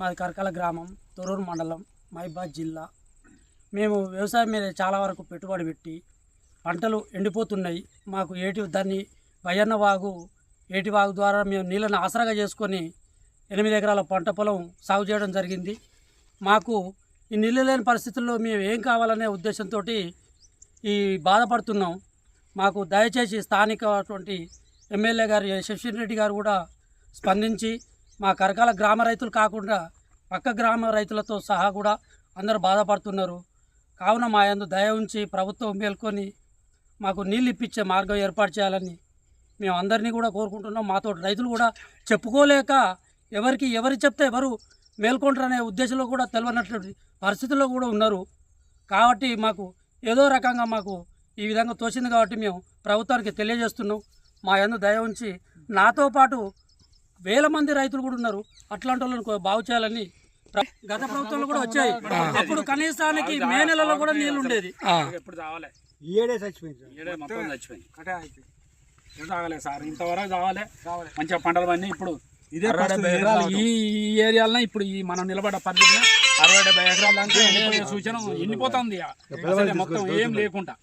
మాది కరకల గ్రామం తొరూరు మండలం మహిబాద్ జిల్లా. మేము వ్యవసాయం మీద చాలా వరకు పెట్టుబడి పెట్టి పంటలు ఎండిపోతున్నాయి. మాకు ఏటి దాన్ని వయన్న వాగు ఏటి వాగు ద్వారా మేము నీళ్ళని ఆసరాగా చేసుకొని ఎనిమిది ఎకరాల పంట పొలం సాగు చేయడం జరిగింది. మాకు ఈ నీళ్ళు లేని పరిస్థితుల్లో మేము ఏం కావాలనే ఉద్దేశంతో ఈ బాధపడుతున్నాం. మాకు దయచేసి స్థానికటువంటి ఎమ్మెల్యే గారు శశిరెడ్డి గారు కూడా స్పందించి మా కరకాల గ్రామ రైతులు కాకుండా పక్క గ్రామ రైతులతో సహా కూడా అందరూ బాధపడుతున్నారు. కావున మా యందు దయ ఉంచి ప్రభుత్వం మేల్కొని మాకు నీళ్ళు ఇప్పించే మార్గం ఏర్పాటు చేయాలని మేము అందరినీ కూడా కోరుకుంటున్నాం. మాతో రైతులు కూడా చెప్పుకోలేక ఎవరికి ఎవరు చెప్తే ఎవరు మేల్కొంటారనే ఉద్దేశంలో కూడా తెలియనటువంటి పరిస్థితుల్లో కూడా ఉన్నారు. కాబట్టి మాకు ఏదో రకంగా మాకు ఈ విధంగా తోచింది కాబట్టి మేము ప్రభుత్వానికి తెలియజేస్తున్నాం. మా యందు దయ ఉంచి నాతో పాటు వేల మంది రైతులు కూడా ఉన్నారు. అట్లాంటి వాళ్ళని బాగు చేయాలని గత ప్రభుత్వంలో కూడా వచ్చాయి. అప్పుడు కనీసానికి మే నెలలో కూడా నీళ్ళు ఉండేది. ఎప్పుడు తాగలే ఏడే చచ్చిపోయింది. ఏడే మొత్తం చచ్చిపోయింది. ఎప్పుడు తాగలే సార్. ఇంతవరకు మంచిగా పంటలు పని ఇప్పుడు ఇదే ఈ ఏరియాలో ఇప్పుడు ఈ మనం నిలబడ్డ పరిస్థితిలో అరవై డెబ్బై ఎకరాలు సూచన ఎండిపోతుంది మొత్తం ఏం లేకుండా.